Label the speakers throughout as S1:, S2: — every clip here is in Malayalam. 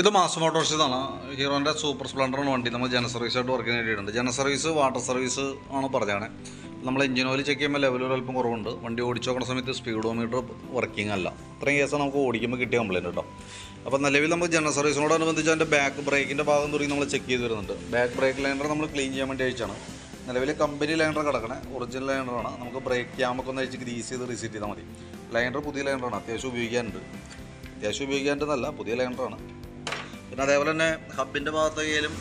S1: ഇത് മാസ് മോട്ടോർസ് ഹീറോന്റെ സൂപ്പർ സ്പ്ലെൻഡർ എന്ന വണ്ടി. നമ്മൾ ജന സർവീസ് ആയിട്ട് വർക്ക് ചെയ്തിട്ടുണ്ട് ജന സർവീസ് വാട്ടർ സർവീസ് ആണ് പറഞ്ഞാണ്. നമ്മൾ എഞ്ചിൻ ഓയിൽ ചെക്ക് ചെയ്യുമ്പോൾ ലെവൽ അല്പം കുറവുണ്ട്. വണ്ടി ഓടിച്ചു നോക്കുന്ന സമയത്ത് സ്പീഡോമീറ്റർ വർക്കിംഗ് അല്ല. ഇത്രയും കേസാണ് നമുക്ക് ഓടിക്കുമ്പോൾ കിട്ടിയ കംപ്ലൈന്റ് കേട്ടോ അപ്പോൾ നിലവിൽ നമ്മൾ ജന സർവീസിനോടനുബന്ധിച്ച് അതിന്റെ ബാക്ക് ബ്രേക്കിന്റെ ഭാഗം തുടങ്ങി നമ്മൾ ചെക്ക് ചെയ്ത് വരുന്നുണ്ട്. ബാക്ക് ബ്രേക്ക് ലൈനർ നമ്മൾ ക്ലീൻ ചെയ്യാൻ വേണ്ടി അയച്ചാണ്. നിലവിൽ കമ്പനി ലൈനർ കിടക്കണേ. ഒറിജിനൽ ലൈനറാണ് നമുക്ക് ബ്രേക്ക് ക്യാമൊക്കെ ഒന്ന് അഴിച്ച് ഗ്രീസ് ചെയ്ത് റീസെറ്റ് ചെയ്താൽ മതി. ലൈനർ പുതിയ ലൈനറാണ് അത്യാവശ്യം ഉപയോഗിക്കാനുണ്ട്. അത്യാവശ്യം ഉപയോഗിക്കാനുണ്ടെന്നല്ല പുതിയ ലൈനറാണ് പിന്നെ അതേപോലെ തന്നെ ഹബിന്റെ ഭാഗത്തേക്കും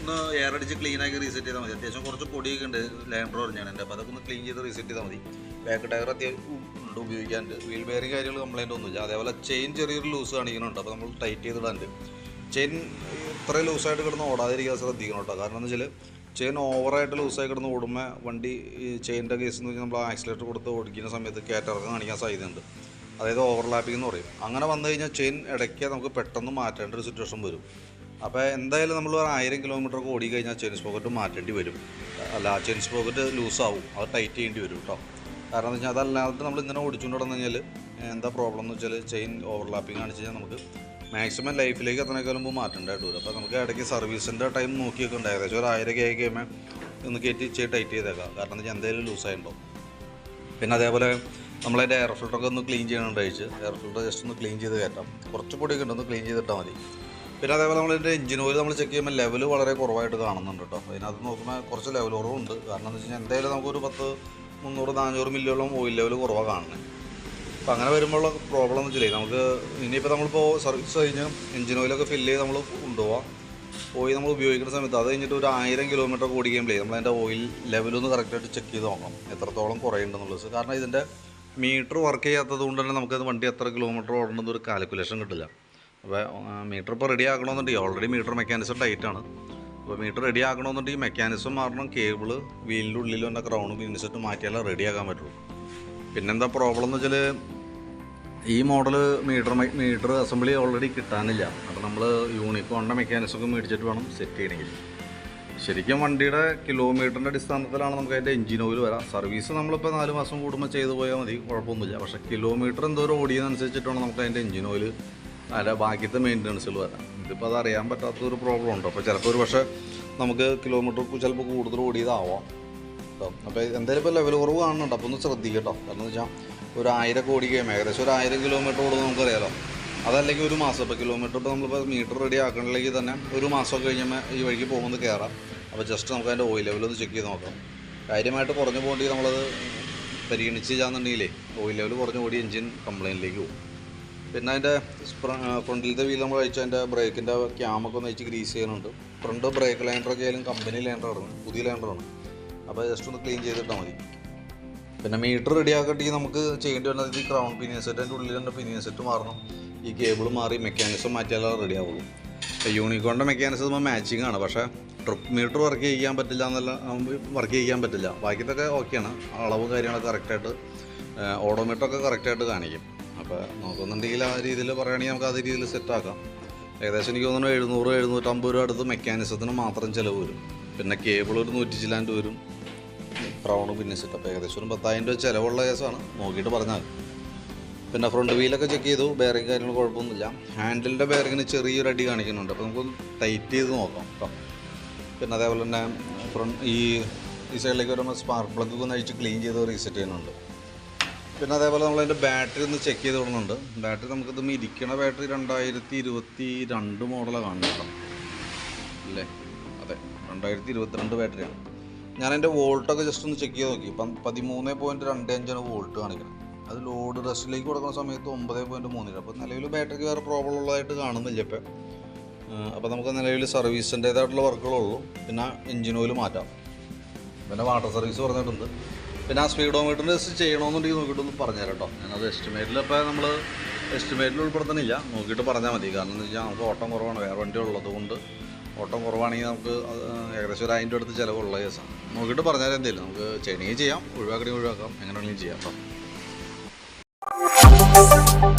S1: ഒന്ന് എയർ അടിച്ച് ക്ലീൻ ആക്കി റീസെറ്റ് ചെയ്താൽ മതി. അത്യാവശ്യം കുറച്ച് പൊടിയൊക്കെ ഉണ്ട് ലാൻഡർ പറഞ്ഞാണ് എന്റെ. അപ്പോൾ അതൊക്കെ ക്ലീൻ ചെയ്ത് റീസെറ്റ് ചെയ്താൽ മതി. ബാക്ക് ടയർ അത്യാവശ്യം ഉണ്ട് ഉപയോഗിക്കാനുണ്ട് വീൽ ബെയറിങ് കാര്യങ്ങൾ കംപ്ലൈന്റ് ഒന്നുമില്ല അതേപോലെ ചെയിൻ ചെറിയൊരു ലൂസ് കാണിക്കുന്നുണ്ട്. അപ്പോൾ നമ്മൾ ടൈറ്റ് ചെയ്തിടാണ്ട്. ചെയിൻ ഇത്രയും ലൂസായിട്ട് കിടന്ന് ഓടാതിരിക്കാൻ ശ്രദ്ധിക്കണം കേട്ടോ കാരണം എന്ന് വെച്ചാൽ ചെയിൻ ഓവറായിട്ട് ലൂസായി കിടന്ന് ഓടുമ്പോൾ വണ്ടി ചെയിന്റെ കേസ് എന്ന് വെച്ചാൽ നമ്മൾ ആക്സിലേറ്റർ കൊടുത്ത് ഓടിക്കുന്ന സമയത്ത് കയറ്റിറക്കം കാണിക്കാൻ സാധ്യതയുണ്ട്. അതായത് ഓവർലാപ്പിംഗ് എന്ന് പറയും. അങ്ങനെ വന്നു കഴിഞ്ഞാൽ ചെയിൻ ഇടയ്ക്ക് നമുക്ക് പെട്ടെന്ന് മാറ്റേണ്ട ഒരു സിറ്റുവേഷൻ വരും. അപ്പോൾ എന്തായാലും നമ്മൾ ഒരു ആയിരം കിലോമീറ്റർ ഓടി കഴിഞ്ഞാൽ ചെയിൻ സ്പോക്കറ്റ് മാറ്റേണ്ടി വരും. അല്ല ചെയിൻ സ്പോക്കറ്റ് ലൂസാവും അത് ടൈറ്റ് ചെയ്യേണ്ടി വരും കേട്ടോ കാരണം എന്ന് വെച്ചാൽ അതല്ലാതെ നമ്മൾ ഇങ്ങനെ ഓടിച്ചുകൊണ്ട് നടന്നു കഴിഞ്ഞാൽ എന്താ പ്രോബ്ലം എന്ന് വെച്ചാൽ ചെയിൻ ഓവർലാപ്പിംഗ് കാണിച്ച് കഴിഞ്ഞാൽ നമുക്ക്. മാക്സിമം ലൈഫിലേക്ക് എത്തണേക്കാൾ മുമ്പ് മാറ്റേണ്ടതായിട്ട് വരും. അപ്പോൾ നമുക്ക് ഇടയ്ക്ക് സർവീസിന്റെ ടൈം നോക്കിയൊക്കെ ഉണ്ട് ഏകദേശം ഒരു ആയിരം കെ കഴിയുമ്പോൾ ഒന്ന് കയറ്റി ചെയ്ത് ടൈറ്റ് ചെയ്തേക്കാം. കാരണം എന്ന് വെച്ചാൽ എന്തെങ്കിലും ലൂസായിട്ടുണ്ടാവും പിന്നെ അതേപോലെ നമ്മളതിന്റെ എയർ ഫിൽറ്ററൊക്കെ ഒന്ന് ക്ലീൻ ചെയ്യണമെന്ന് കഴിച്ച്. എയർ ഫിൽട്ടർ ജസ്റ്റ് ഒന്ന് ക്ലീൻ ചെയ്ത് കയറ്റാം. കുറച്ച് പൊടിയൊക്കെ ഉണ്ട് ഒന്ന് ക്ലീൻ ചെയ്തിട്ടാൽ മതി. പിന്നെ അതേപോലെ നമ്മളിതിന്റെ എഞ്ചിൻ ഓയിൽ നമ്മൾ ചെക്ക് ചെയ്യുമ്പോൾ ലെവൽ വളരെ കുറവായിട്ട് കാണുന്നുണ്ട് കേട്ടോ അതിനകത്ത് നോക്കുമ്പോൾ കുറച്ച് ലെവൽ കുറവുണ്ട് കാരണം എന്ന് വെച്ച് കഴിഞ്ഞാൽ എന്തായാലും നമുക്കൊരു പത്ത് മുന്നൂറ് നാനൂറ് മില്ലിയോളം ഓയിൽ ലെവൽ കുറവാണ് കാണുന്നത് അപ്പോൾ അങ്ങനെ വരുമ്പോഴുള്ള പ്രോബ്ലം എന്ന് വെച്ചില്ലേ നമുക്ക് ഇനിയിപ്പോൾ നമ്മളിപ്പോൾ സർവീസ് കഴിഞ്ഞ് എഞ്ചിൻ ഓയിലൊക്കെ ഫില്ല് ചെയ്ത് നമ്മൾ കൊണ്ടുപോകാം ഓയിൽ നമ്മൾ ഉപയോഗിക്കുന്ന സമയത്ത് അത് കഴിഞ്ഞിട്ട് ഒരു ആയിരം കിലോമീറ്റർ ഓടിക്കുമ്പോഴേ നമ്മൾ അതിന്റെ ഓയിൽ ലെവലൊന്ന് കറക്റ്റായിട്ട് ചെക്ക് ചെയ്ത് നോക്കണം. എത്രത്തോളം കുറയുണ്ടെന്നുള്ളത് കാരണം ഇതിന്റെ മീറ്റർ വർക്ക് ചെയ്യാത്തത് കൊണ്ട് തന്നെ നമുക്കത് വണ്ടി എത്ര കിലോമീറ്റർ ഓടണമെന്ന് ഒരു കാൽക്കുലേഷൻ കിട്ടില്ല. അപ്പോൾ മീറ്റർ ഇപ്പോൾ റെഡി ആക്കണമെന്നുണ്ടെങ്കിൽ ഓൾറെഡി മീറ്റർ മെക്കാനിസം ടൈറ്റാണ് അപ്പോൾ മീറ്റർ റെഡി ആക്കണമെന്നുണ്ടെങ്കിൽ മെക്കാനിസം മാറണം കേബിൾ വീലിന്റെ ഉള്ളിലും എന്റെ ക്രൗണും ഇൻസെറ്റും മാറ്റിയാലേ റെഡി ആക്കാൻ പറ്റുള്ളൂ. പിന്നെന്താ പ്രോബ്ലം എന്ന് വെച്ചാൽ ഈ model meter meter assembly already കിട്ടാനില്ല. അപ്പോൾ നമ്മൾ യൂണിക്കോണിന്റെ മെക്കാനിസം ഒക്കെ മേടിച്ചിട്ട് വേണം സെറ്റ് ചെയ്യണമെങ്കിൽ. ശരിക്കും വണ്ടിയുടെ കിലോമീറ്ററിന്റെ അടിസ്ഥാനത്തിലാണ് നമുക്ക് അതിന്റെ എഞ്ചിൻ ഓയിൽ വരാം. സർവീസ് നമ്മളിപ്പോൾ നാല് മാസം കൂടുമ്പോൾ ചെയ്തു പോയാൽ മതി കുഴപ്പമൊന്നുമില്ല. പക്ഷേ കിലോമീറ്റർ എന്തോരം ഓടിയതനുസരിച്ചിട്ടാണ് നമുക്ക് അതിന്റെ എഞ്ചിൻ ഓയിൽ അല്ല ബാക്കിയത്തെ മെയിന്റനൻസുകൾ വരാം. ഇതിപ്പോൾ അത് അറിയാൻ പറ്റാത്തൊരു പ്രോബ്ലം ഉണ്ട്. അപ്പോൾ ചിലപ്പോൾ ഒരു പക്ഷേ നമുക്ക് കിലോമീറ്റർ ചിലപ്പോൾ കൂടുതൽ ഓടിയതാവാം. കേട്ടോ അപ്പോൾ എന്തായാലും ഇപ്പോൾ ലെവൽ കുറവ് കാണുന്നുണ്ട്. അപ്പോൾ ഒന്ന് ശ്രദ്ധിക്കട്ടോ കാരണം എന്ന് വെച്ചാൽ ഒരു ആയിരം കോടി ഏകദേശം ഒരു ആയിരം കിലോമീറ്റർ ഓടുന്നത് നമുക്കറിയാലോ. അതല്ലെങ്കിൽ ഒരു മാസം ഇപ്പോൾ കിലോമീറ്റർ ഇപ്പോൾ നമ്മളിപ്പോൾ മീറ്റർ റെഡി ആക്കണമെങ്കിൽ തന്നെ ഒരു മാസം കഴിയുമ്പോൾ ഈ വഴിക്ക് പോകുമ്പോൾ കയറാം അപ്പോൾ ജസ്റ്റ് നമുക്ക് അതിന്റെ ഓയിൽ ലെവൽ ഒന്ന് ചെക്ക് ചെയ്ത് നോക്കാം. കാര്യമായിട്ട് കുറഞ്ഞു പോകേണ്ടി നമ്മളത് പരിഗണിച്ച് ചെയ്യാന്നുണ്ടെങ്കിലേ ഓയിൽ ലെവൽ കുറഞ്ഞു കൂടി എഞ്ചിൻ കംപ്ലയിന്റിലേക്ക് പോകും. പിന്നെ അതിന്റെ ഫ്രണ്ടിലത്തെ വീൽ നമ്മൾ അയച്ചാൽ അതിന്റെ ബ്രേക്കിന്റെ ക്യാമൊക്കെ ഒന്ന് അയച്ച് ഗ്രീസ് ചെയ്യാനുണ്ട് ഫ്രണ്ട് ബ്രേക്ക് ലൈൻഡറൊക്കെ ആയാലും കമ്പനി ലൈൻഡറാണ് പുതിയ ലൈൻഡറാണ് അപ്പോൾ ജസ്റ്റ് ഒന്ന് ക്ലീൻ ചെയ്തിട്ടാൽ മതി. പിന്നെ മീറ്റർ റെഡി ആക്കട്ടെങ്കിൽ നമുക്ക് ചെയ്യേണ്ടി വരുന്നത് ഈ ക്രൗൺ പിനിയൻ അതിന്റെ ഉള്ളിൽ തന്നെ പിനിയൻ സെറ്റ് മാറണം. ഈ കേബിൾ മാറി മെക്കാനിസം മാറ്റിയാലേ റെഡി ആവുള്ളൂ. യൂണിക്കോണിന്റെ മെക്കാനിസം മാച്ചിങ് ആണ്. പക്ഷേ ട്രിപ്പ് മീറ്റർ വർക്ക് ചെയ്യാൻ പറ്റില്ല എന്നല്ല വർക്ക് ചെയ്യാൻ പറ്റില്ല. ബാക്കിയതൊക്കെ ഓക്കെയാണ് അളവ് കാര്യങ്ങളൊക്കെ കറക്റ്റായിട്ട് ഓഡോമീറ്ററൊക്കെ കറക്റ്റായിട്ട് കാണിക്കും. അപ്പോൾ നോക്കുന്നുണ്ടെങ്കിൽ ആ രീതിയിൽ പറയുകയാണെങ്കിൽ നമുക്ക് അതേ രീതിയിൽ സെറ്റാക്കാം ഏകദേശം എനിക്ക് തോന്നുന്നു എഴുന്നൂറ് എഴുന്നൂറ്റമ്പത് രൂപ അടുത്ത് മെക്കാനിസത്തിന് മാത്രം ചിലവ് വരും. പിന്നെ കേബിൾ ഒരു നൂറ്റി ചില്ലാണ്ട് വരും. ക്രൗണ് പിന്നെ സെറ്റപ്പ് ഏകദേശം ഒരു പത്തായിരം രൂപ ചിലവുള്ള കേസാണ് നോക്കിയിട്ട് പറഞ്ഞാൽ. പിന്നെ ഫ്രണ്ട് വീലൊക്കെ ചെക്ക് ചെയ്തു. ബെയറിങ് കാര്യങ്ങൾ കുഴപ്പമൊന്നുമില്ല. ഹാൻഡിലിന്റെ ബെയറിങ്ങിന് ചെറിയൊരു അടി കാണിക്കുന്നുണ്ട്. അപ്പോൾ നമുക്കൊന്ന് ടൈറ്റ് ചെയ്ത് നോക്കാം കേട്ടോ പിന്നെ അതേപോലെ തന്നെ ഫ്രണ്ട് ഈ ഈ സൈഡിലേക്ക് വരുമ്പോൾ സ്പാർക്ക് പ്ലഗ് ഒന്ന് അഴിച്ച് ക്ലീൻ ചെയ്ത് റീസെറ്റ് ചെയ്യുന്നുണ്ട്. പിന്നെ അതേപോലെ നമ്മൾ അതിന്റെ ബാറ്ററി ഒന്ന് ചെക്ക് ചെയ്ത് വിടുന്നുണ്ട് ബാറ്ററി നമുക്ക് നമുക്കിത് ഇരിക്കണ ബാറ്ററി രണ്ടായിരത്തി ഇരുപത്തി രണ്ട് മോഡലാണ് കാണുന്നത് അല്ലേ? അതെ രണ്ടായിരത്തി ഇരുപത്തിരണ്ട് ബാറ്ററിയാണ് ഞാൻ എന്റെ വോൾട്ടൊക്കെ ജസ്റ്റ് ഒന്ന് ചെക്ക് ചെയ്ത് നോക്കി. പതിമൂന്ന് പോയിന്റ് രണ്ട് അഞ്ചാണ് വോൾട്ട് കാണിക്കുന്നത് അത് ലോഡ് റെസ്റ്റിലേക്ക് കൊടുക്കുന്ന സമയത്ത് ഒമ്പത് പോയിന്റ് മൂന്നിന് അപ്പോൾ നിലവിൽ ബാറ്ററിക്ക് വേറെ പ്രോബ്ലം ഉള്ളതായിട്ട് കാണുന്നില്ല ഇപ്പം. അപ്പോൾ നമുക്ക് നിലവിൽ സർവീസിന്റേതായിട്ടുള്ള വർക്കുകളുള്ളൂ പിന്നെ എഞ്ചിൻ ഓയിൽ മാറ്റാം. പിന്നെ വാട്ടർ സർവീസ് പറഞ്ഞിട്ടുണ്ട്. പിന്നെ ആ സ്പീഡോമീറ്ററിന്റെ ടെസ്റ്റ് ചെയ്യണമെന്നുണ്ടെങ്കിൽ നോക്കിയിട്ടൊന്ന് പറഞ്ഞുതരാം കേട്ടോ. ഞാനത് എസ്റ്റിമേറ്റിൽ ഇപ്പോൾ നമ്മൾ എസ്റ്റിമേറ്റിൽ ഉൾപ്പെടുത്തണില്ല നോക്കിയിട്ട് പറഞ്ഞാൽ മതി. കാരണം എന്ന് വെച്ചാൽ നമുക്ക് ഓട്ടം കുറവാണ്. വേറെ വണ്ടി ഉള്ളതുകൊണ്ട് ഓട്ടം കുറവാണെങ്കിൽ നമുക്ക് ഏകദേശം ഒരു അതിന്റെ അടുത്ത് ചിലവുള്ള കേസാണ്. നോക്കിയിട്ട് പറഞ്ഞാൽ എന്തെങ്കിലും നമുക്ക് ചെയ്യണമെങ്കിൽ ചെയ്യാം ഒഴിവാക്കണമെങ്കിൽ ഒഴിവാക്കാം. എങ്ങനെയാണെങ്കിലും ചെയ്യാം കേട്ടോ. Thank you.